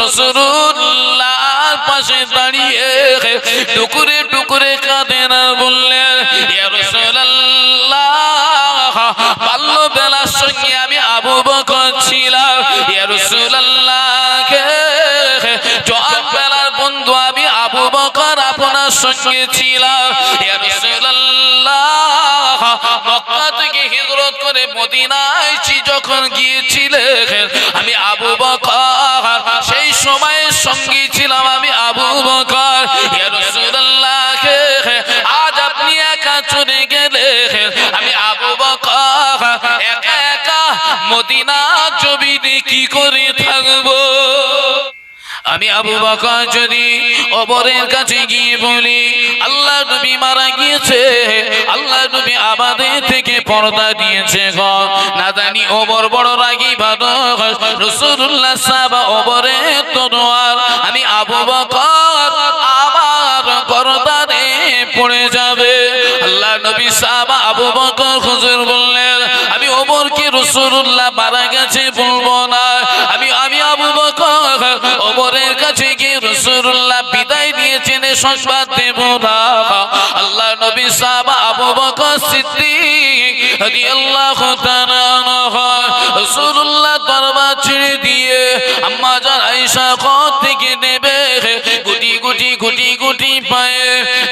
রসুল্লাহ পাশে দাঁড়িয়ে টুকুরে টুকুরে কাঁদেন আর বললেন ইয়া রাসূলুল্লাহ বাল্য বেলার সঙ্গে আমি আবু বকর ছিলাম। বেলার বন্ধু আমি আবু বকর আপনার সঙ্গে ছিলাম। মক্কা করে যখন গিয়েছিলেন, আমি আবু বকর আবু বকর যদি ওবরের কাছে গিয়ে বলি, আল্লাহ নবী মারা গিয়েছে, আল্লাহ নবী আমাদের থেকে পর্দা দিয়েছে গো। না জানি ওবর বড় রাগি রসুল্লাহ সাহাবা ওবরে তনোয়ার, আমি আবু বকর, আমার করদারে পড়ে যাবে। আল্লাহ নবী সাহাবা আবু বকর হুজুর বললেন, আমি ওমরকে রসুল্লাহ মারা গেছে বলব না। সংবাদ দেব না আল্লাহ নবী সাহাবা আবু বকর সিদ্দিক রাদিয়াল্লাহু তাআলা আনহু রসুল্লাহ দরবার ছেড়ে দিয়ে আম্মা জান আয়েশা ঘর থেকে নেবে। গুটি গুটি গুটি গুটি পায়ে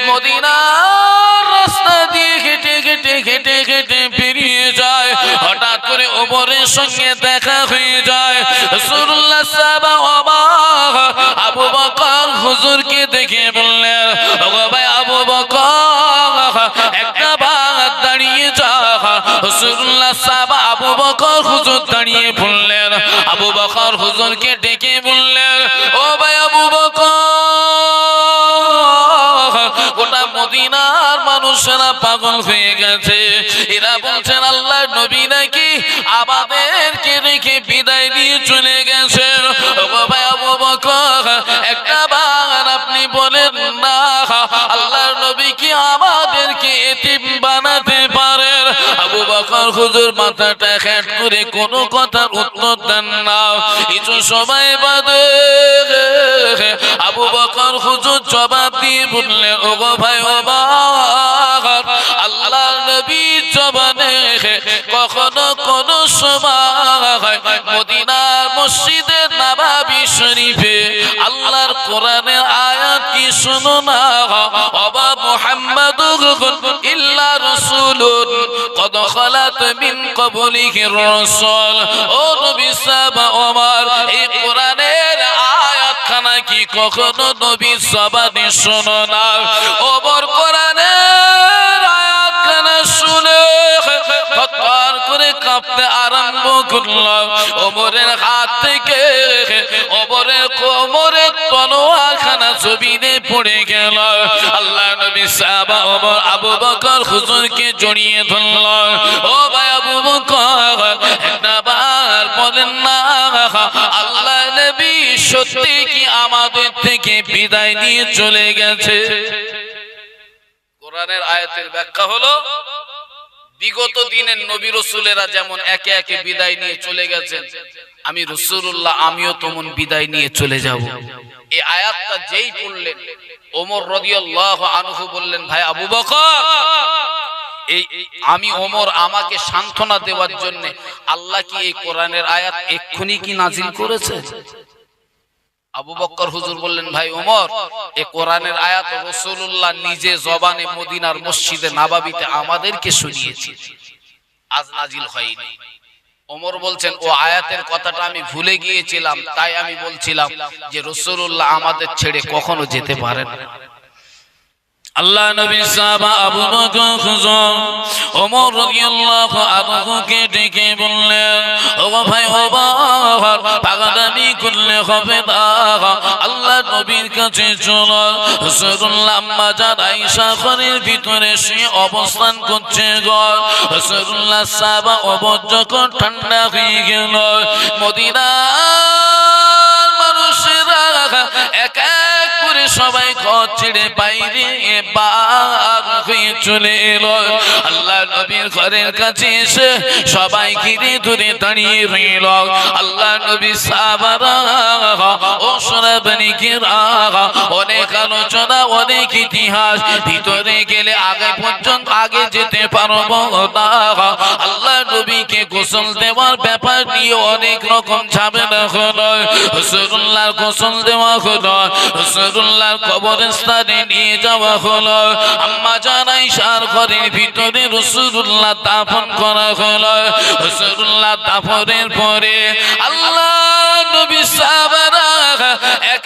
মদিনার রাস্তা দিয়ে হেঁটে হেঁটে হেঁটে হেঁটে পেরিয়ে যায়। হঠাৎ করে ওমরের সঙ্গে দেখা হয়ে যায়। রসুল্লাহ সাহাবা আবু বকর হুজুরকে দেখে দাঁড়িয়ে বললেন, আবু বকর হুজুরকে ডেকে বললেন, ও ভাই আবু বকর, গোটা মদিনার মানুষেরা পাগল হয়ে গেছে। এরা বলছেন আল্লাহ নবী নাকি আমাদেরকে রেখে বিদায় দিয়ে চলে গেছেন মাথাটা হ্যাট করে কোনো কথার উত্তর দেন না। কিছু সময় বাদে আবু বকর হুজুর জবাব দিয়ে বললেন ও ভাই, ও আল্লাহ নবী জবানে কখনো কোন সময় মদিনার মসজিদের নাবাবি শরীফে আল্লাহর কোরআনের আয়াত কি শুনো না? অবা খালাত মিন ক্বাবলিহির ও নবী সাহাবা ওমর, এই কোরআনের আয়াত খানা কি কখনো নবী জবানে শোনো না? ওমর কোরআনের আয়াত খানা শুনে থরথর করে কাঁপতে আরম্ভ করলাম। ওমরের হাত থেকে ওমরের কোমরের তলোয়া খানা জমিনে পড়ে গেল। হুজুরকে জড়িয়ে ধরল। ও ভাই আবু বকর বলেন না আল্লাহ নবী সত্যি কি আমাদের থেকে বিদায় নিয়ে চলে গেছে? কোরআনের আয়াতের ব্যাখ্যা হলো বিগত দিনের নবী রসুলেরা যেমন একে একে বিদায় নিয়ে চলে গেছেন, আমি রসুল্লাহ আমিও তেমন বিদায় নিয়ে চলে যাব। এই আয়াতটা যেই পড়লেন, ওমর রদিয়াল্লাহ আনহু বললেন, ভাই আবু বকর, এই আমি ওমর আমাকে সান্ত্বনা দেওয়ার জন্য আল্লাহ কি এই কোরআনের আয়াত এক্ষুনি কি নাজিল করেছে? আবু বক্কর হুজুর বললেন ভাই ওমর এ কোরআনের আয়াত রসুল্লাহ নিজে জবানে মদিনার মসজিদে নাবাবিতে আমাদেরকে শুনিয়েছে। আজ নাজিল হয়নি। ওমর বলছেন ও আয়াতের কথাটা আমি ভুলে গিয়েছিলাম তাই আমি বলছিলাম যে রসুল্লাহ আমাদের ছেড়ে কখনো যেতে পারেন না। আল্লাহ নবী সাহাবা আবু বকর খুজন ওমর রাদিয়াল্লাহু আনহুকে ডেকে বললেন, ও ভাই ও বাবার পাগলামি করলে হবে না। আল্লাহ নবীর কাছে চলো। রাসূলুল্লাহ জান আয়েশা ঘরের ভিতরে সে অবস্থান করছে গো। রাসূলুল্লাহ সাহাবা যখন ঠান্ডা হয়ে গেল। মদিনার সবাই ঘর বাইরে চলে এলো। আল্লাহ নবীর ঘরের কাছে এসে সবাই ঘিরে ধরে দাঁড়িয়ে রইল। আল্লাহ নবী সাহাবারা, ও অনেক আলোচনা, অনেক ইতিহাস। ভিতরে গেলে আগে পর্যন্ত আগে যেতে পারব না। আল্লাহ নবীকে গোসল দেওয়ার ব্যাপার নিয়ে অনেক রকম ঝামেলা হলো। রসুল্লাহর গোসল দেওয়া হলো রসুল্লাহর কবরস্থানে নিয়ে যাওয়া হলো। আম্মা জানাই সার ঘরের ভিতরে রসুল্লাহ দাফন করা হলো। রসুল্লাহ দাফনের পরে আল্লাহ নবী সাহাবারা এক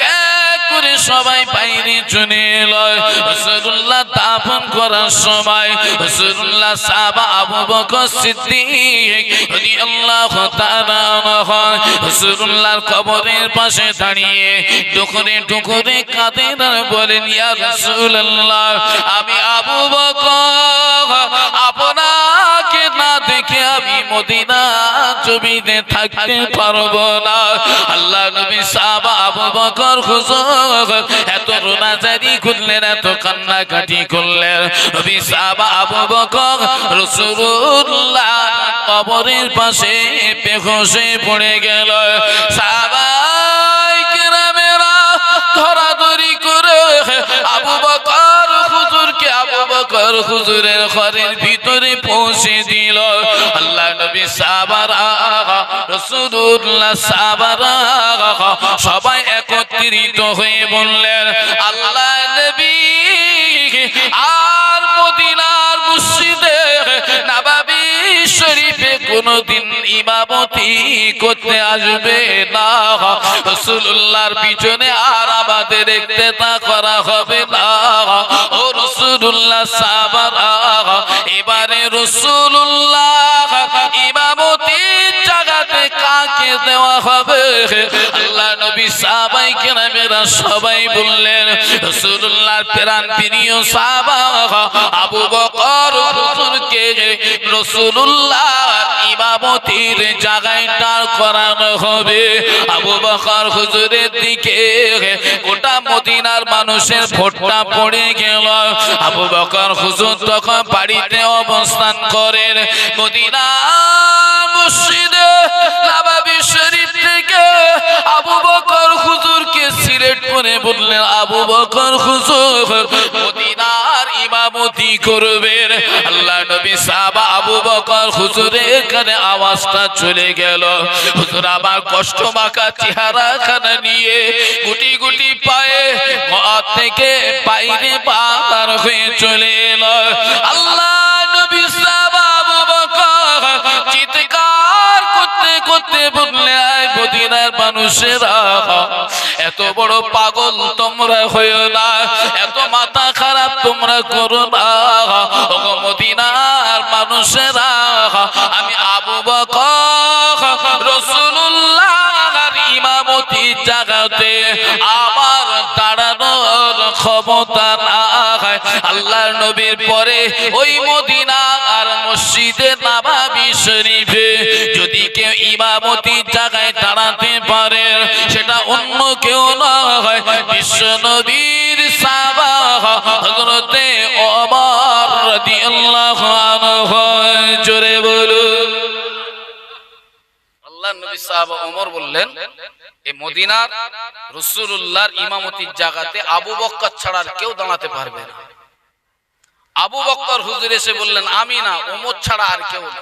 এক করে সবাই চলে এলো রসুল্লাহ দাফন করার সময় রসুল্লাহ সাহাবা আবু বকর সিদ্দিক রাদিয়াল্লাহু তাআলা আনহু রসুল্লাহর কবরের পাশে দাঁড়িয়ে টুকুরে টুকুরে কাঁদেন আর বলেন, ইয়া রাসূলুল্লাহ, আমি আবু বকর আমি মদিনা জমিতে থাকতে পারব না। আল্লাহ নবী আবু বকর হুজুর এত রোনাজারি করলেন, এত করলেন। নবী বকর কবরের পাশে বেহুশে পড়ে গেল। করে আবু বকর হুজুরকে আবু বকর হুজুরের ঘরের ভিতরে পৌঁছে দিল। সবাই একত্রিত হয়ে বললেন, আল্লাহ নবী, আর মদিনার মসজিদে নবাবী শরীফে কোনদিন ইমামতি করতে আসবে না। রসুল্লাহর পিছনে আর আমাদের ইক্তেতা করা হবে না। সাহাবারা এবারে রসুল্লাহ সবাই বললেন আবু জায়গায় হবে। আবু বকর হুজুরের দিকে গোটা মদিনার মানুষের ভোটটা পড়ে গেল। আবু বকর হুজুর তখন বাড়িতে অবস্থান করেন। মদিনা মসজিদে নবাবী আবু বকর হুজুরকে সিলেট করে বললেন, আবু বকর হুজুর, মদিনার ইমামতি করবেন। আল্লাহ নবী সাহাবা আবু বকর হুজুরের কানে আওয়াজটা চলে গেল। হুজুর আমার কষ্ট মাখা চেহারা খানা নিয়ে গুটি গুটি পায়ে থেকে বাইরে পার হয়ে চলে এলো। আল্লাহ মানুষেরা এত বড় পাগল তোমরা হয়েও না, এত মাথা খারাপ তোমরা করো না। মদিনার মানুষেরা, আমি আবু বকর জাগাতে আমার দাঁড়ানোর ক্ষমতা না আল্লাহর নবীর পরে ওই মদিনা আর মসজিদে নাবাবি শরীফে, যদি কেউ ইমামতি জায়গায় অন্য কেউ না হয়। বিশ্ব নদীর সাবা হজরতে আল্লাহ ওমর বললেন রসুল্লাহর ইমামতির জায়গাতে আবু বক্কর ছাড়া আর কেউ দাঁড়াতে পারবে না। আবু বক্কর হুজুর এসে বললেন, আমি না ওমর ছাড়া আর কেউ না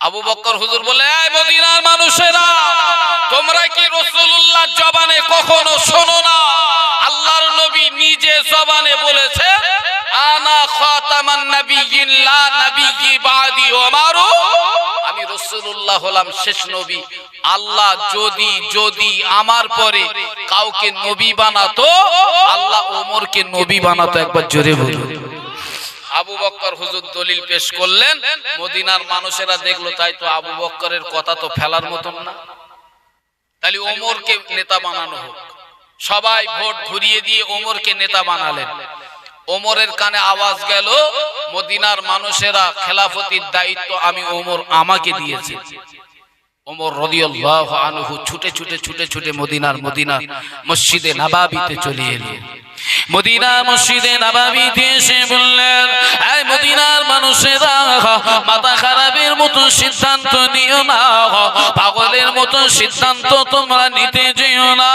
আবু বক্কর হুজুর বলে মদিনার মানুষেরা, তোমরা কি রসুল্লাহ জবানে কখনো শোনো না? আল্লাহর নবী নিজে জবানে বলেছে, আনা আমি হলাম শেষ নবী। আল্লাহ যদি যদি আমার পরে কাউকে নবী বানাতো, আল্লাহ ওমরকে নবী বানাতো, একবার জোরে বলুন। আবু বক্কর হুজুর দলিল পেশ করলেন, মদিনার মানুষেরা দেখল, তাই তো আবু বক্করের কথা তো ফেলার মতন না। তাহলে ওমরকে নেতা বানানো হোক। সবাই ভোট ঘুরিয়ে দিয়ে ওমরকে নেতা বানালেন। ওমরের কানে আওয়াজ গেল, মদিনার মানুষেরা খেলাফতির দায়িত্ব আমি ওমর আমাকে দিয়েছি। ওমর রাদিয়াল্লাহু আনহু ছুটে ছুটে ছুটে ছুটে মদিনার মদিনার মসজিদে নবাবিতে চলে এলেন। মদিনা মসজিদে নাবাবিতে এসে বললেন, এই মদিনার মানুষেরা, মাথা খারাপের মতো সিদ্ধান্ত নিও না। পাগলের মতো সিদ্ধান্ত তোমরা নিতে যেও না।